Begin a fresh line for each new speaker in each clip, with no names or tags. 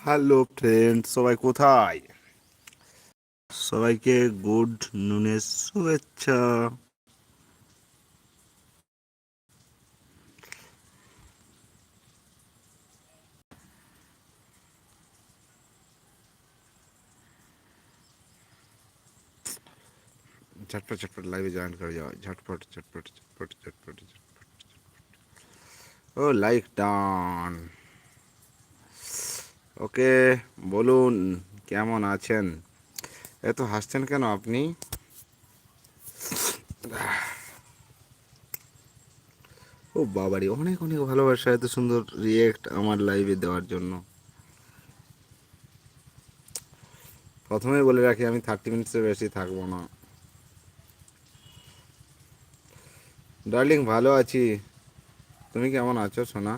Hello friend সবাই কোথায় সবাইকে গুড নুনের শুভেচ্ছা झटपट झटपट लाइव ज्वाइन कर जाओ झटपट झटपट झटपट झटपट झटपट ও লাইক ডান ওকে, বলুন, কেমন আছেন? এত হাসছেন কেন আপনি? ও বাবারি, অনেক অনেক ভালোবাসা, এত সুন্দর রিয়েক্ট আমার লাইভে দেওয়ার জন্য। প্রথমেই বলে রাখি, আমি থার্টি মিনিটসের বেশি থাকব না। ডার্লিং ভালো আছি। তুমি কেমন আছো, সোনা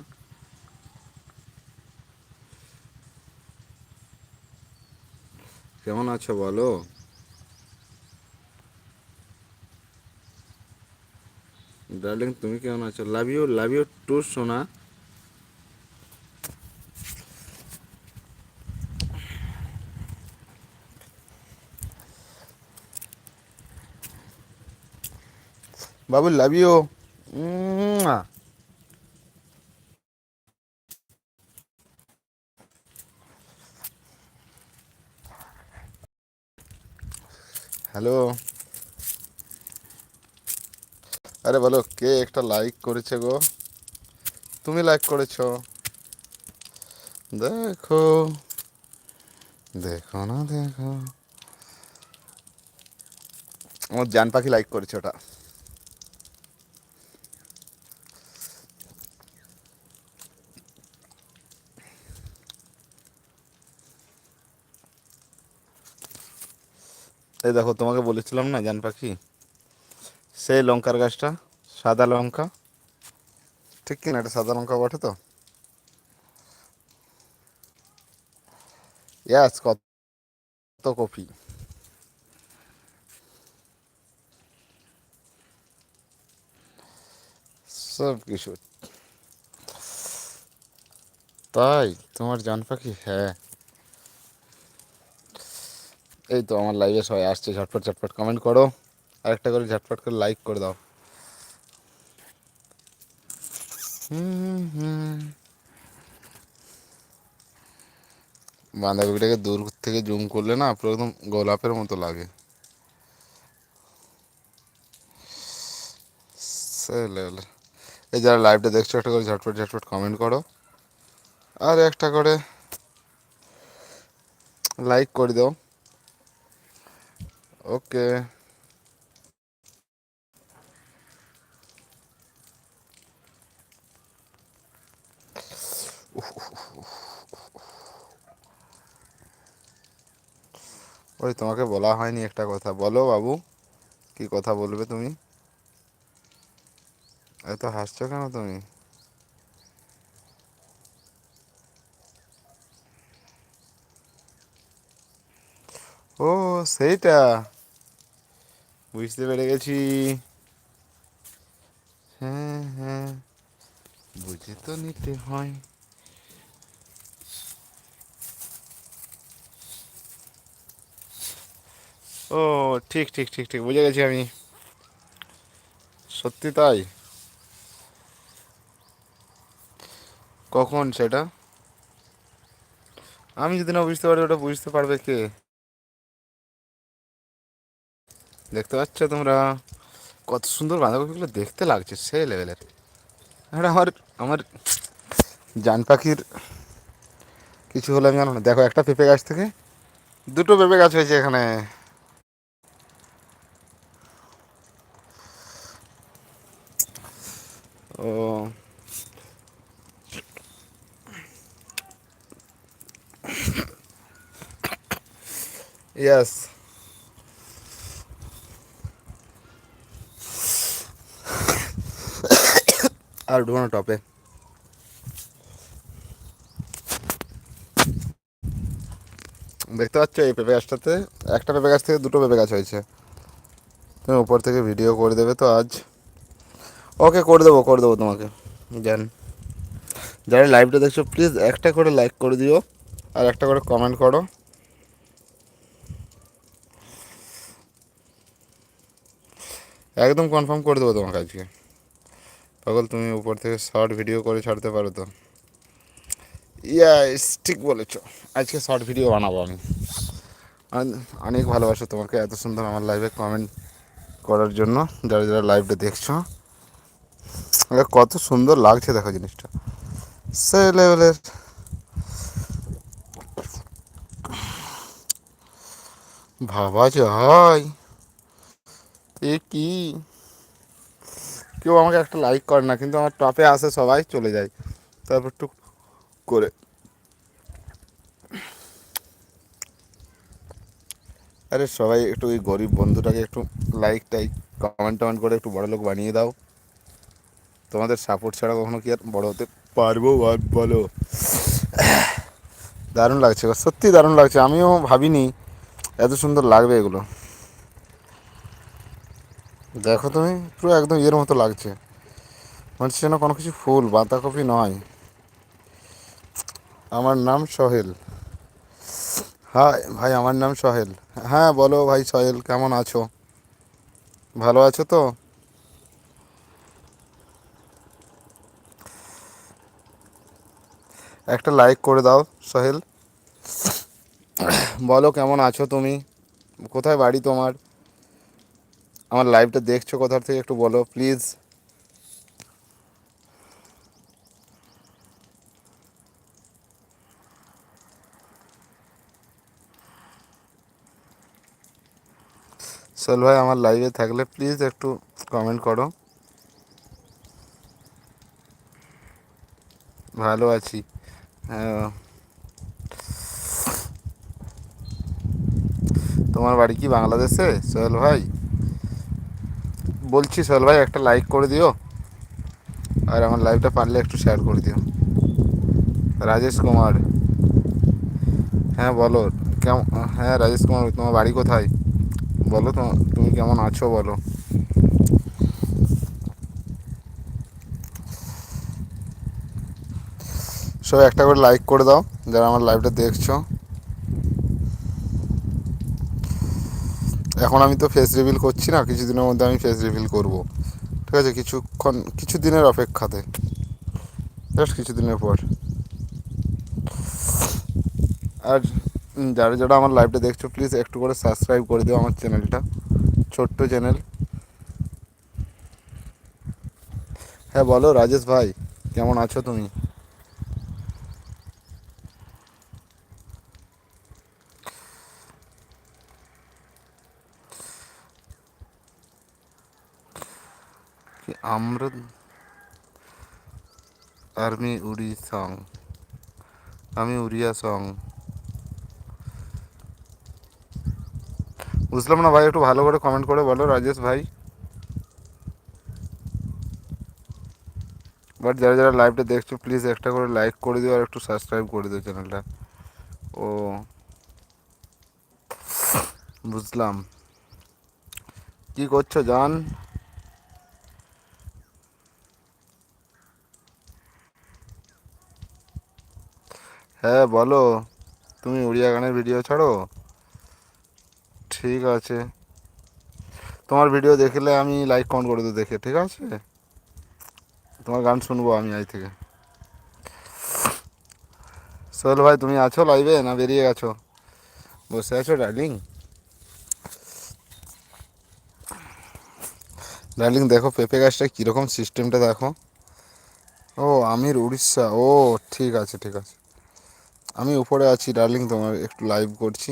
কেমন আছো বলো। ডার্লিং, তুমি কেমন আছো? Love you love you too সোনা। বাবু লাভ ইউ হ্যালো আরে বলো, কে একটা লাইক করেছে গো? তুমি লাইক করেছ। দেখো দেখো না, দেখো। আমার জান পাখি লাইক করেছে ওটা। এই দেখো, তোমাকে বলেছিলাম না জান পাখি? সেই লঙ্কার গাছটা, সাদা লঙ্কা। ঠিক কিনা এটা, সাদা লঙ্কা বটে তো? ইয়াস, কত কপি। সব কিছু। তাই, তোমার জান পাখি হ্যাঁ। এই তো আমার লাইভে সবাই আসছে, ঝটপট ঝটপট কমেন্ট করো। আর একটা করে ঝটপট করে লাইক করে দাও। বাঁধাকপিটাকে দূর থেকে জুম করলে না পুরো একদম গোলাপের মতো লাগে। এই যারা লাইভটা দেখছ, একটা করে ঝটপট ঝটপট কমেন্ট করো। আর একটা করে লাইক করে দাও। ওকে ওই, তোমাকে বলা হয়নি একটা কথা। বলো বাবু, কি কথা বলবে তুমি? এত হাসছো কেন তুমি? ও, সেইটা। বুঝতে পেরে গেছি। হ্যাঁ হ্যাঁ বুঝে তো নিতে হয়। ও, ঠিক ঠিক ঠিক ঠিক, বুঝে গেছি আমি। সত্যি তাই? কখন সেটা? আমি যদি না বুঝতে পারি ওটা বুঝতে পারবে কে? দেখতে পাচ্ছ তোমরা? কত সুন্দর বাঁধাকপিগুলো দেখতে লাগছে সে লেভেলের আর আমার আমার জান পাখির কিছু হলে আমি জানো না। দেখো, একটা পেঁপে গাছ থেকে দুটো পেঁপে গাছ হয়েছে এখানে। ও। ইয়াস আর ঢুকানো টপে। দেখতে পাচ্ছ এই পেঁপে গাছটাতে, একটা পেঁপে গাছ থেকে দুটো পেঁপে গাছ হয়েছে। তুমি উপর থেকে ভিডিও করে দেবে তো আজ। ওকে করে দেবো করে দেবো তোমাকে। জান। যারা লাইভটা দেখছ প্লিজ একটা করে লাইক করে দিও, আর একটা করে কমেন্ট করো। একদম কনফার্ম করে দেবো তোমাকে আজকে। পাগল, তুমি উপর থেকে শর্ট ভিডিও করে ছাড়তে পারো তো। ইয়াস ঠিক বলেছ। আজকে শর্ট ভিডিও বানাবো আমি। অনেক ভালোবাসো তোমাকে এত সুন্দর আমার লাইভে কমেন্ট করার জন্য। যারা যারা লাইভটা দেখছ কত সুন্দর লাগছে দেখো জিনিসটা। সে লেভেলের ভাবা যায়। এ কি? কেউ আমাকে একটা লাইক করে না, কিন্তু আমার টপে আসে সবাই, চলে যায়। তারপর টুক করে। আরে সবাই একটু ওই গরিব বন্ধুটাকে একটু লাইক টাইক কমেন্ট টমেন্ট করে একটু বড় লোক বানিয়ে দাও। তোমাদের সাপোর্ট ছাড়া কখনো কি আর বড় হতে পারব বল বলো? দারুণ লাগছে সত্যি দারুণ লাগছে। আমিও ভাবিনি এত সুন্দর লাগবে এগুলো। দেখো তুমি, পুরো একদম ইয়ের মতো লাগছে। মনে যেন কোনো কিছু ফুল, বাঁধাকপি নয়। আমার নাম সোহেল। হাই, ভাই, আমার নাম সোহেল। হ্যাঁ বলো ভাই সোহেল, কেমন আছো? ভালো আছো তো? একটা লাইক করে দাও সোহেল। বলো কেমন আছো তুমি? কোথায় বাড়ি তোমার? আমার লাইভটা দেখছ কোথার থেকে একটু বলো প্লিজ সোহেল ভাই, আমার লাইভে থাকলে প্লিজ একটু কমেন্ট করো। ভালো আছি। তোমার বাড়ি কি বাংলাদেশে, সোহেল ভাই? বলছি সোহেল ভাই, একটা লাইক করে দিও। আর আমার লাইভটা পারলে একটু শেয়ার করে দিও। রাজেশ কুমার। হ্যাঁ বলো। কেমন হ্যাঁ রাজেশ কুমার, তোমার বাড়ি কোথায়? বলো তো, তুমি কেমন আছো বলো। সব একটা করে লাইক করে দাও, যারা আমার লাইভটা দেখছ। এখন আমি তো ফেস রিভিল করছি না, কিছুদিনের মধ্যে আমি ফেস রিভিল করব। ঠিক আছে, কিছুক্ষণ কিছু দিনের অপেক্ষাতে। জাস্ট কিছু দিনের পর। আর যারা যারা আমার লাইভটা দেখছ প্লিজ একটু করে সাবস্ক্রাইব করে দিও আমার চ্যানেলটা ছোট্ট চ্যানেল হ্যাঁ বলো, রাজেশ ভাই, কেমন আছো তুমি? কি আমরা আর্মি উড়ি সং, আমি উড়িয়া সং। বুঝলাম না ভাই, একটু ভালো করে কমেন্ট করে বলো রাজেশ ভাই। বাট যারা যারা লাইভটা দেখছ প্লিজ একটা করে লাইক করে দিও আর একটু সাবস্ক্রাইব করে দিও চ্যানেলটা ও, বুঝলাম। কি করছ, জান? হ্যাঁ বলো। তুমি উড়িয়া গানের ভিডিও ছাড়ো? ঠিক আছে। তোমার ভিডিও দেখলে আমি লাইক কমেন্ট করে দেবো দেখে, ঠিক আছে? তোমার গান শুনব আমি আজ থেকে। সোহেল ভাই, তুমি আছো লাইভে না বেরিয়ে গেছো? বসে আছো ডার্লিং ডার্লিং দেখো, পেঁপে গাছটা কীরকম সিস্টেমটা দেখো। ও, আমির উড়িষ্যা। ও, ঠিক আছে ঠিক আছে। আমি উপরে আছি ডার্লিং তোমার একটু লাইভ করছি।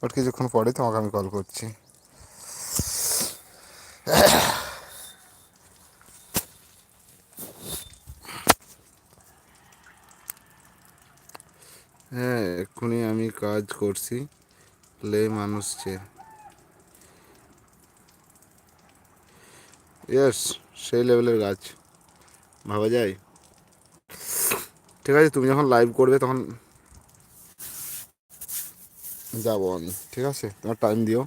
বাট কিছুক্ষণ পরে তোমাকে আমি কল করছি। হ্যাঁ এক্ষুনি আমি কাজ করছি। লে মানুষ চেয়ে ইয়েস সেই লেভেলের গাছ। ভাবা যায়? ঠিক আছে, তুমি যখন লাইভ করবে তখন যাব আমি, ঠিক আছে? তোমার টাইম দিও।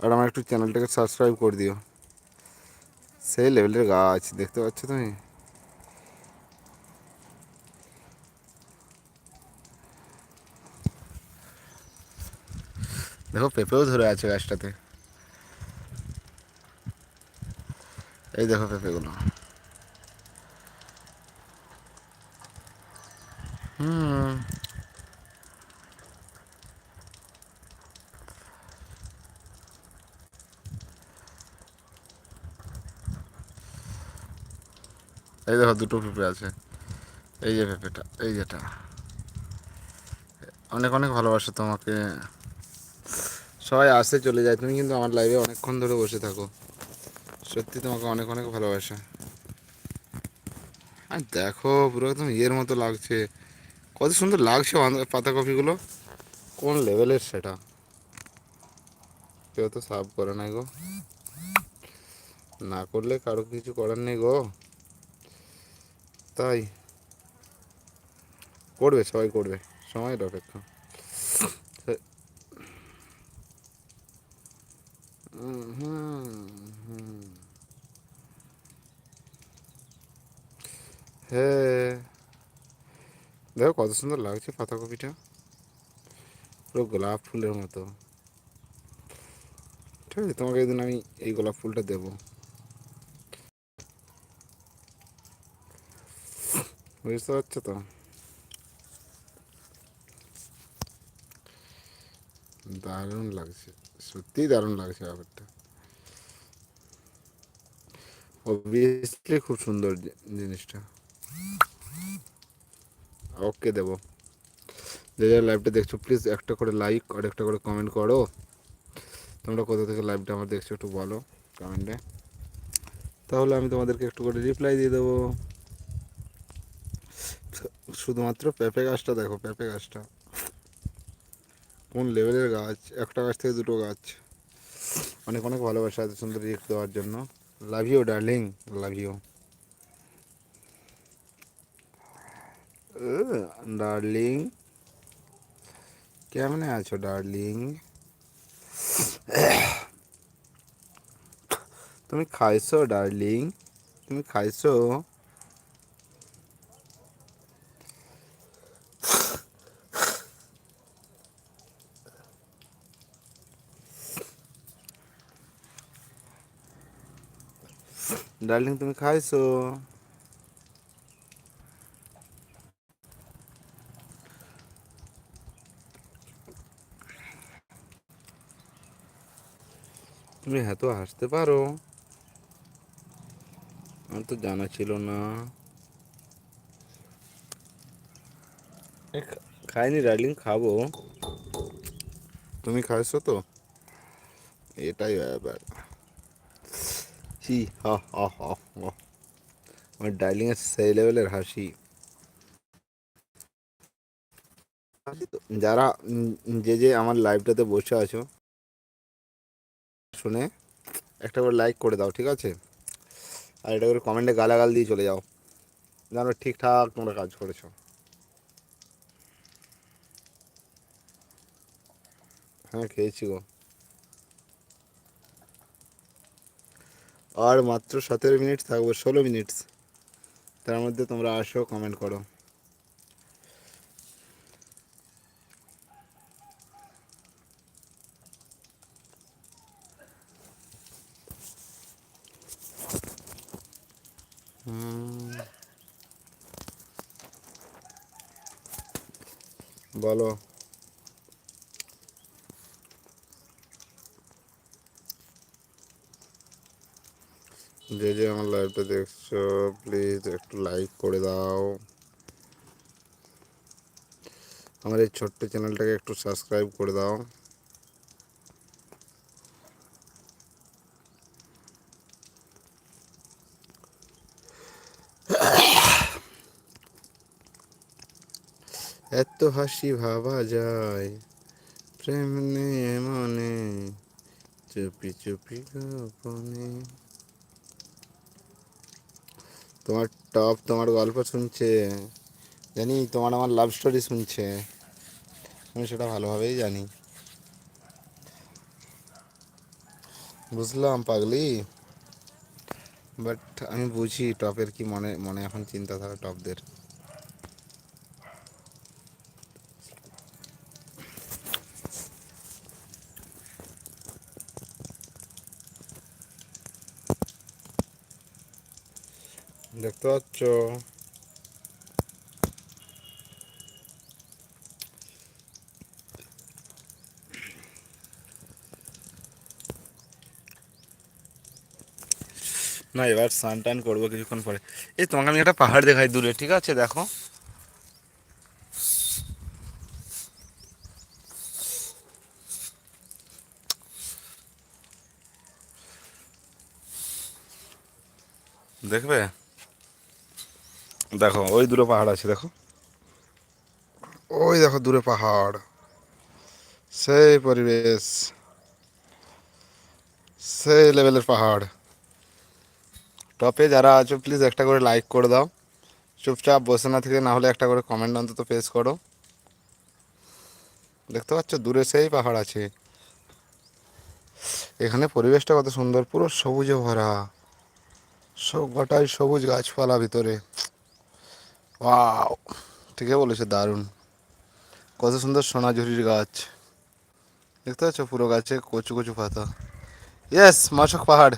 আর আমার একটু চ্যানেলটাকে সাবস্ক্রাইব করে দিও। সেই লেভেলের গাছ, দেখতে পাচ্ছ তুমি? দেখো, পেঁপেও ধরে আছে গাছটাতে। এই দেখো পেঁপেগুলো। এই দেখো দুটো পেঁপে আছে। এই যে পেঁপেটা, এই যেটা। অনেক অনেক ভালোবাসা তোমাকে। সবাই আসতে চলে যায়, তুমি কিন্তু আমার লাইভে অনেকক্ষণ ধরে বসে থাকো। সত্যি তোমাকে অনেক অনেক ভালোবাসা। আর দেখো, পুরো একদম ইয়ের মতো লাগছে। কত সুন্দর লাগছে বাঁধা- পাতাকপিগুলো কোন লেভেলের সেটা? কেউ তো সার্ভ করে নাই গো। না করলে কারও কিছু করার নেই গো। তাই। করবে, সবাই করবে। সময়ের অপেক্ষা। হ্যাঁ। দেখো কত সুন্দর লাগছে পাতাকপিটা। পুরো গোলাপ ফুলের মতো। ঠিক আছে, তোমাকে একদিন আমি এই গোলাপ ফুলটা দেবো। বুঝতে পারছ তো দারুণ লাগছে সত্যিই দারুণ লাগছে ব্যাপারটা অবভিয়াসলি খুব সুন্দর জিনিসটা ওকে দেবো যে যারা লাইভটা দেখছ প্লিজ একটা করে লাইক আর একটা করে কমেন্ট করো তোমরা কোথা থেকে লাইভটা আমার দেখছ একটু বলো কমেন্টে তাহলে আমি তোমাদেরকে একটু করে রিপ্লাই দিয়ে দেবো শুধুমাত্র পেঁপে গাছটা দেখো, পেঁপে গাছটা। কোন লেভেলের গাছ? একটা গাছ থেকে দুটো গাছ। অনেক অনেক ভালোবাসা এত সুন্দর রিক্স দেওয়ার জন্য। Love you darling love you darling কেমনে আছো ডার্লিং তুমি খাইছো ডার্লিং তুমি খাইছো? ডার্লিং তুমি খাইছো? তুমি এত হাসতে পারো? আমার তো জানা ছিল না। খাইনি ডার্লিং, খাব। তুমি খাইছো তো? এটাই ব্যাপার। হি, হা হা হা। আমার ডার্লিং এর সেই লেভেলের হাসি। যারা যে যে আমার লাইভটাতে বসে আছো, শুনে একটা করে লাইক করে দাও, ঠিক আছে? আর এটা করে কমেন্টে গালাগাল দিয়ে চলে যাও। জানো ঠিকঠাক তোমরা কাজ করেছ। হ্যাঁ খেয়েছি গো। আর মাত্র সতেরো মিনিট থাকব ষোলো মিনিট। তার মধ্যে তোমরা আসো কমেন্ট করো। বলো। যে যে আমার লাইভটা দেখছ প্লিজ একটু লাইক করে দাও। আমার এই ছোট্ট চ্যানেলটাকে একটু সাবস্ক্রাইব করে দাও। এত হাসি ভাবা যায়, প্রেম নিয়ে মনে, চুপি চুপি গোপনে। তোমার টপ তোমার গল্প শুনছে, জানি তোমার আমার লাভ স্টোরি শুনছে, আমি সেটা ভালোভাবেই জানি। বুঝলাম পাগলি বাট আমি বুঝি টপের কি মনে মনে এখন চিন্তাধারা টপদের। দেখতে পাচ্ছ না, এবার স্নান টান করব কিছুক্ষণ পরে। এই তোমাকে আমি একটা পাহাড় দেখাই দূরে, ঠিক আছে? দেখো। দেখবে? দেখো, ওই দূরে পাহাড় আছে, দেখো। ওই দেখো দূরে পাহাড়। সেই পরিবেশ। সেই লেভেলের পাহাড়। টপে যারা আছো প্লিজ একটা করে লাইক করে দাও। চুপচাপ বসে না থেকে না হলে একটা করে কমেন্ট অন্তত পেশ করো। দেখতে পাচ্ছ, দূরে সেই পাহাড় আছে। এখানে পরিবেশটা কত সুন্দর, পুরো সবুজে ভরা। সব গোটাই সবুজ গাছপালা ভিতরে। ওয়াও ঠিকই বলেছে, দারুণ। কত সুন্দর সোনাঝুরির গাছ। দেখতে পাচ্ছ পুরো গাছে কচু কচু পাতা। ইয়েস মাসক পাহাড়।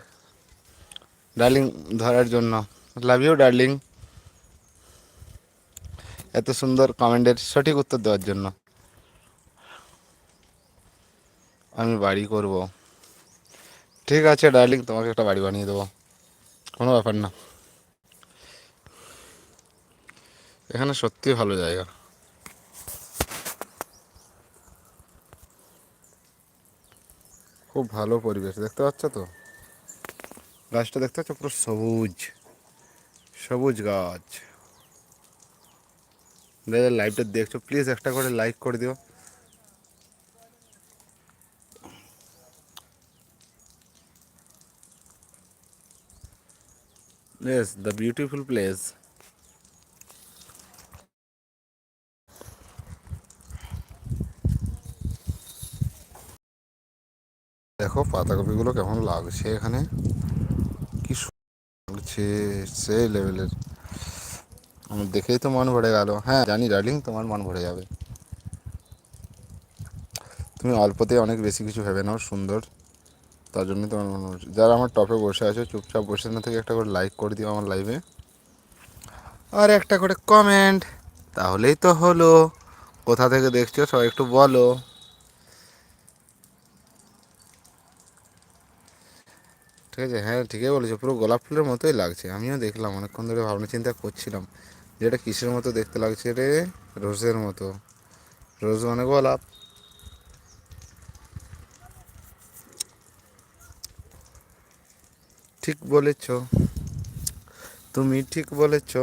ডার্লিং ধরার জন্য। লাভ ইউ ডার্লিং এত সুন্দর কমেন্টের সঠিক উত্তর দেওয়ার জন্য। আমি বাড়ি করব। ঠিক আছে ডার্লিং তোমাকে একটা বাড়ি বানিয়ে দেবো। কোনো ব্যাপার না। এখানে সত্যি ভালো জায়গা। খুব ভালো পরিবেশ দেখতে পাচ্ছ তো? গাছটা দেখতে পাচ্ছ? পুরো সবুজ সবুজ গাছ। যাদের লাইভটা দেখছ? প্লিজ একটা করে লাইক করে দিও। Yes, the beautiful place. দেখো পাতাকপিগুলো কেমন লাগছে এখানে? কি লাগছে সেই লেভেলের। আমার দেখেই তো মন ভরে গেল। হ্যাঁ জানি ডার্লিং তোমার মন ভরে যাবে। তুমি অল্পতে অনেক বেশি কিছু ভেবে নাও, সুন্দর। তার জন্যই তোমার মনে হচ্ছে যারা আমার টপে বসে আছে, চুপচাপ বসে না থেকে একটা করে লাইক করে দিও আমার লাইভে আর একটা করে কমেন্ট তাহলেই তো হলো। কোথা থেকে দেখছ সবাই একটু বলো। ঠিক আছে? হ্যাঁ ঠিকই বলেছ, পুরো গোলাপ ফুলের মতোই লাগছে। আমিও দেখলাম, অনেকক্ষণ ধরে ভাবনা চিন্তা করছিলাম যে এটা কিসের মতো দেখতে লাগছে রে? রোজের মতো। রোজ মানে গোলাপ। ঠিক বলেছ। তুমি ঠিক বলেছ।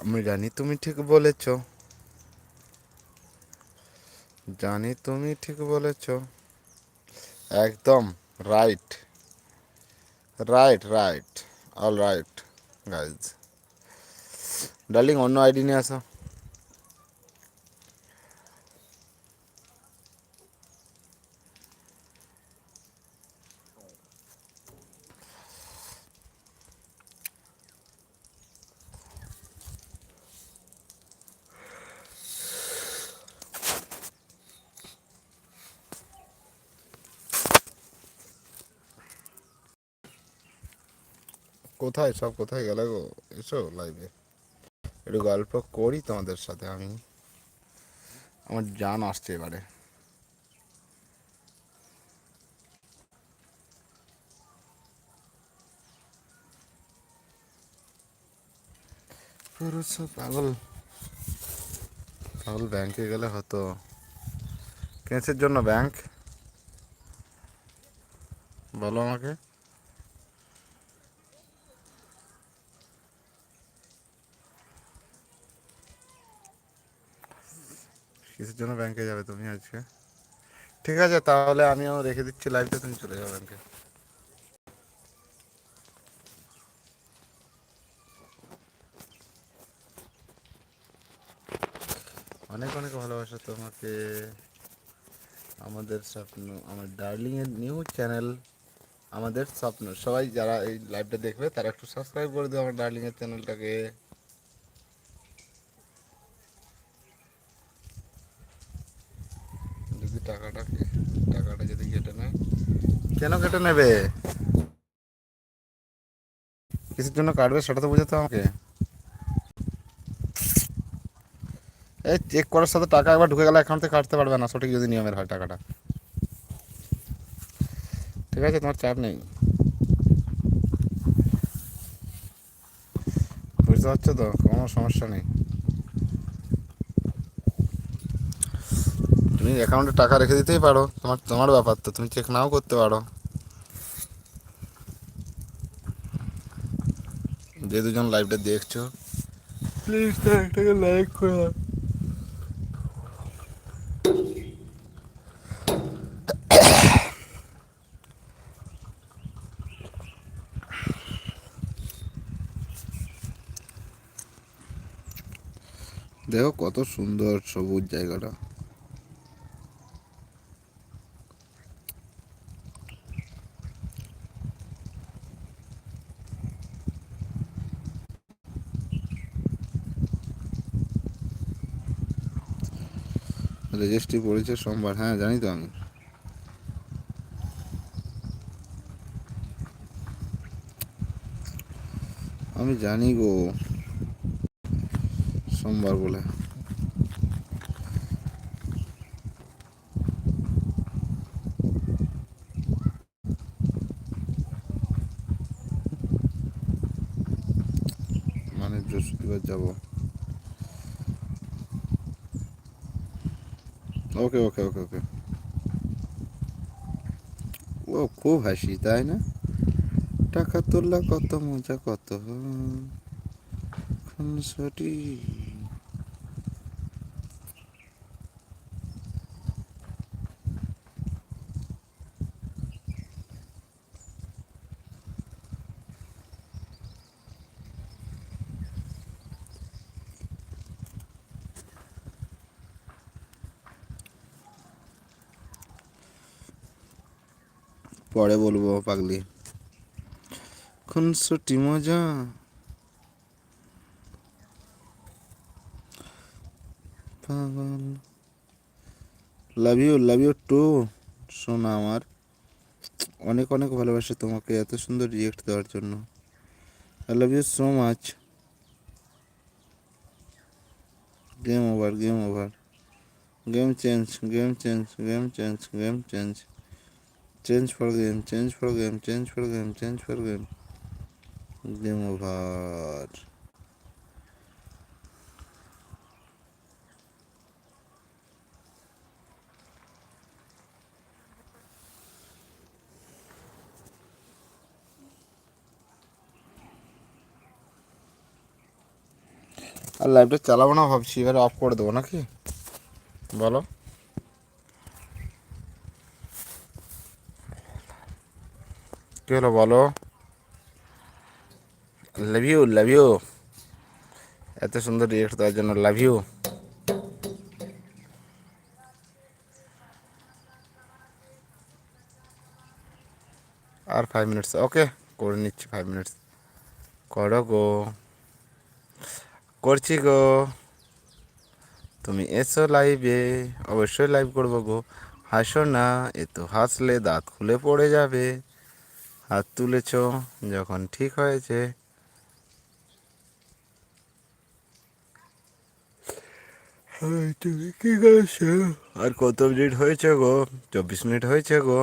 আমি জানি তুমি ঠিক বলেছ। জানি তুমি ঠিক বলেছ। একদম। Right right right all right guys darling অন্য আইডি নিয়ে আসো। কোথায়, সব কোথায় গেলে গো? এসো লাইভে একটু গল্প করি তোমাদের সাথে আমি। আমার জান আসছে এবারে। পাগল। পাগল ব্যাংকে গেলে হতো। কেসের জন্য ব্যাংক বলো আমাকে। কিসের জন্য ব্যাংকে যাবে তুমি আজকে। ঠিক আছে, তাহলে আমিও রেখে দিচ্ছি লাইভটা তুমি চলে যাও ব্যাংকে অনেক অনেক ভালোবাসা তোমাকে। আমাদের স্বপ্ন, আমার ডার্লিংয়ের নিউ চ্যানেল আমাদের স্বপ্ন। সবাই যারা এই লাইভটা দেখবে, তারা একটু সাবস্ক্রাইব করে দিও আমার ডার্লিংয়ের চ্যানেলটাকে যদি টাকাটা টাকাটা যদি কেটে নেবে? কিসের জন্য কাটবে সেটা তো বোঝাতে আমাকে। এই চেক করার সাথে টাকা একবার ঢুকে গেলে অ্যাকাউন্ট থেকে কাটতে পারবে না, সঠিক যদি নিয়মের হয় টাকাটা। ঠিক আছে, তোমার চাপ নেই। বুঝতে পারছ তো? কোনো সমস্যা নেই। তুমি অ্যাকাউন্টে টাকা রেখে দিতেই পারো। তোমার তোমার ব্যাপার তো, তুমি চেক নাও করতে পারো। যে দুজন লাইভটা দেখছ। প্লিজ একটাকে লাইক করে। দাও দেখো কত সুন্দর সবুজ জায়গাটা। রেজিস্ট্রি পড়েছে সোমবার। হ্যাঁ জানি তো আমি। আমি জানি গো, সোমবার বলে। মানে বৃহস্পতিবার যাব। ওকে ওকে ওকে ওকে ও, খুব হাসি, তাই না? টাকা তোলা কত মজা, কত? খুনসুটি। পরে বলব পাগলি। খুনসুটি মজা? পাগল। Love you love you too শোনা আমার। অনেক অনেক ভালোবাসে তোমাকে এত সুন্দর রিয়েক্ট দেওয়ার জন্য। I love you so much game over game over game change game change game change game change change for game change for game change for game change for game game over আর লাইভটা চালাবো না, ভাবছি, এবারে of করে দেবো নাকি? বলো। কি হলো বলো? লাভ ইউ লাভ ইউ এত সুন্দর রিয়েক্ট দেওয়ার জন্য লাভ ইউ আর ফাইভ মিনিটস ওকে করে নিচ্ছি ফাইভ মিনিটস করো গো। করছি গো। তুমি এসো লাইভে অবশ্যই লাইভ করব গো। হাসো না, এ তো হাসলে দাঁত খুলে পড়ে যাবে। হাত তুলেছ যখন ঠিক হয়েছে। তুমি কি করছ? আর কত মিনিট হয়েছে গো? চব্বিশ মিনিট হয়েছে গো।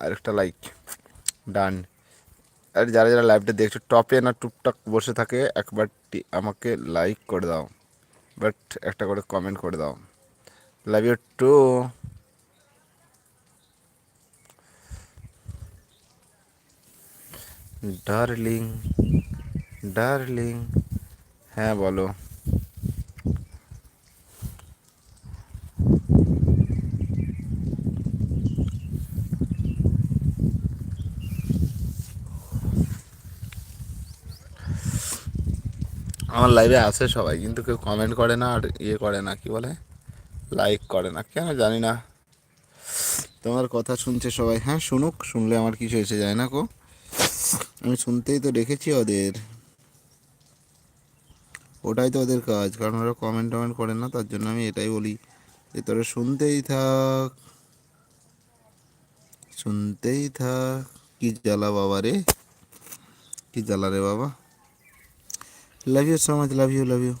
আর একটা লাইক ডান আর যারা যারা লাইভটা দেখছ, টপে না টুকটাক বসে থাকে একবারটি আমাকে লাইক করে দাও। বাট একটা করে কমেন্ট করে দাও। Love you too darling darling. হ্যাঁ বলো। আমার লাইভে আসে সবাই, কিন্তু কেউ কমেন্ট করে না আর ইয়ে করে না, কি বলে? লাইক করে না, কেন জানি না। তোমার কথা শুনছে সবাই। হ্যাঁ শুনুক, শুনলে আমার কিছু এসে যায় না কো আমি শুনতেই তো রেখেছি ওদের। ওটাই তো ওদের কাজ, কারণ ওরা কমেন্ট টমেন্ট করে না, তার জন্য আমি এটাই বলি যে তোরা শুনতেই থাক। শুনতেই থাক। কি জ্বালা বাবা রে? কি জ্বালা রে বাবা? Love you so much love you love you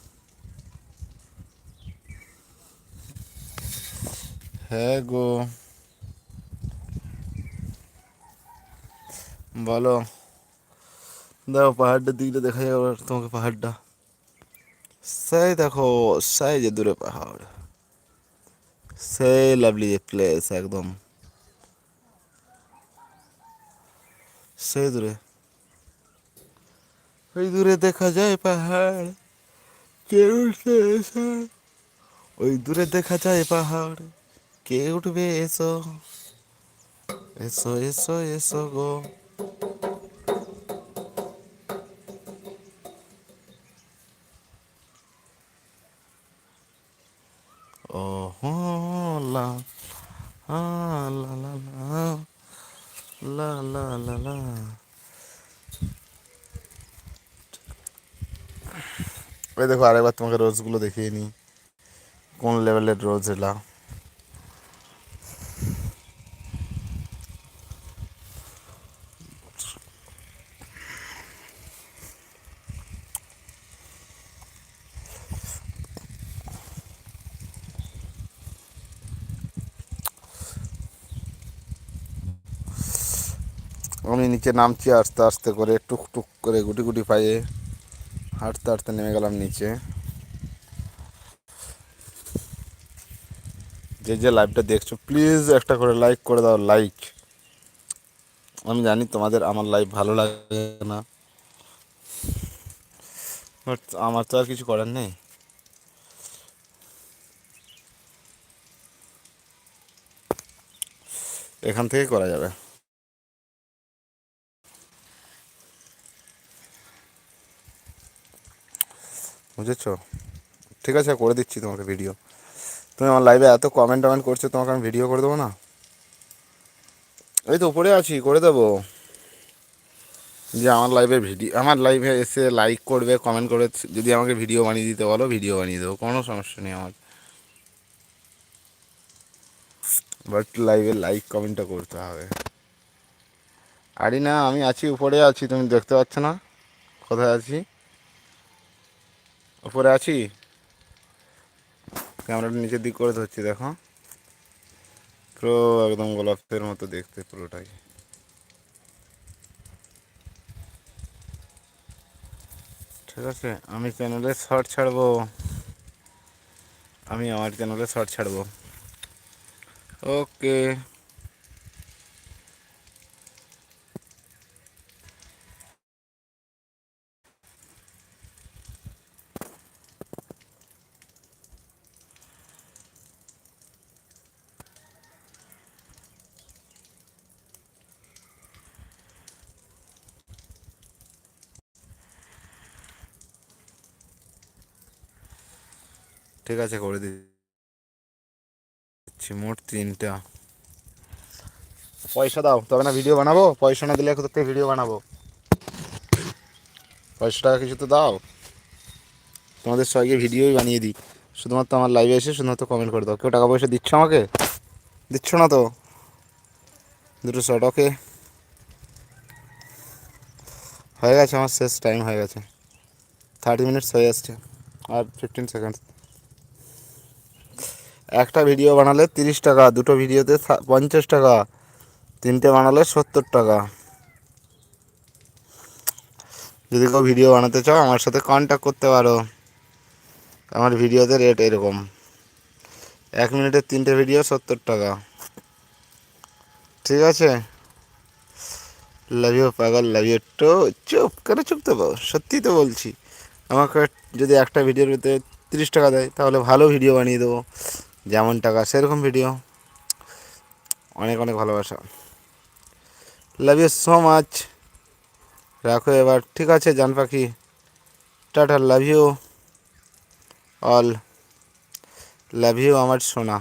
হ্যাঁ গো। বলো। দেখো পাহাড়টার দিকটা দেখা যাবে তোমাকে পাহাড়টা। সেই দেখো, সেই যে দূরে পাহাড়। সেই লাভলি যে প্লেস একদম। সেই দূরে। ওই দূরে দেখা যায় পাহাড় কে উঠবে এসো। ওই দূরে দেখা যায় পাহাড় কে উঠবে এসো। এসো এসো এসো গো ও হো লা আ, লা লা লা লা লা লা লা ওই দেখো আরেকবার তোমাকে রোজগুলো দেখিয়ে নিই। কোন লেভেলের রোজ এলা? আমি নিচে নামছি আস্তে আস্তে করে, টুক টুক করে, গুটি গুটি পায়ে। হাঁটতে হাঁটতে নেমে গেলাম নিচে। যে যে লাইভটা দেখছ প্লিজ একটা করে লাইক করে দাও লাইক আমি জানি তোমাদের আমার লাইভ ভালো লাগে না। বাট আমার তো আর কিছু করার নেই। এখান থেকে করা যাবে। বুঝেছ? ঠিক আছে, করে দিচ্ছি তোমাকে ভিডিও তুমি আমার লাইভে এত কমেন্ট টমেন্ট করছ, তোমাকে আমি ভিডিও করে দেবো না? এই তো উপরে আছি, করে দেবো। যে আমার লাইভে ভিডিও আমার লাইভে এসে লাইক করবে কমেন্ট করে যদি আমাকে ভিডিও বানিয়ে দিতে বলো ভিডিও বানিয়ে দেবো, কোনো সমস্যা নেই আমার। বাট লাইভে লাইক কমেন্টটা করতে হবে। আরে না আমি আছি, উপরে আছি, তুমি দেখতে পাচ্ছ না? কোথায় আছি? উপরে আছি। ক্যামেরাটা নিচের দিক করে ধরছি, দেখো। পুরো একদম গোলাপের মতো দেখতে পুরোটাই। ঠিক আছে, আমি চ্যানেলে শর্ট ছাড়বো। আমি আমার চ্যানেলে শর্ট ছাড়বো। ওকে। ঠিক আছে, করে দিচ্ছি। মোট তিনটা। পয়সা দাও, তবে না ভিডিও বানাবো? পয়সা না দিলে কোথা ভিডিও বানাবো? পয়সা টাকা কিছু তো দাও। তোমাদের সবাইকে ভিডিওই বানিয়ে দিই। শুধুমাত্র আমার লাইভে এসে শুধুমাত্র কমেন্ট করে দাও। কেউ টাকা পয়সা দিচ্ছ আমাকে? দিচ্ছ না তো? দুটো শর্ট ওকে হয়ে গেছে আমার শেষ টাইম হয়ে গেছে। থার্টি মিনিটস হয়ে আসছে আর ফিফটিন সেকেন্ডস একটা ভিডিও বানালে তিরিশ টাকা, দুটো ভিডিওতে পঞ্চাশ টাকা, তিনটে বানালে সত্তর টাকা। যদি কেউ ভিডিও বানাতে চাও, আমার সাথে কন্ট্যাক্ট করতে পারো। আমার ভিডিওতে রেট এরকম। এক মিনিটের তিনটে ভিডিও সত্তর টাকা। ঠিক আছে? লাভ ইউ পাগল লাভ ইউ চুপ কেন চুপ তো সত্যি তো বলছি। আমাকে যদি একটা ভিডিওর ভিতরে তিরিশ টাকা দেয়, তাহলে ভালো ভিডিও বানিয়ে দেবো। যেমন টাকা, সেরকম ভিডিও অনেক অনেক ভালোবাসা। লাভ ইউ সো মাচ রাখো এবার। ঠিক আছে, জান পাখি। Tata love you all love you আমার সোনা।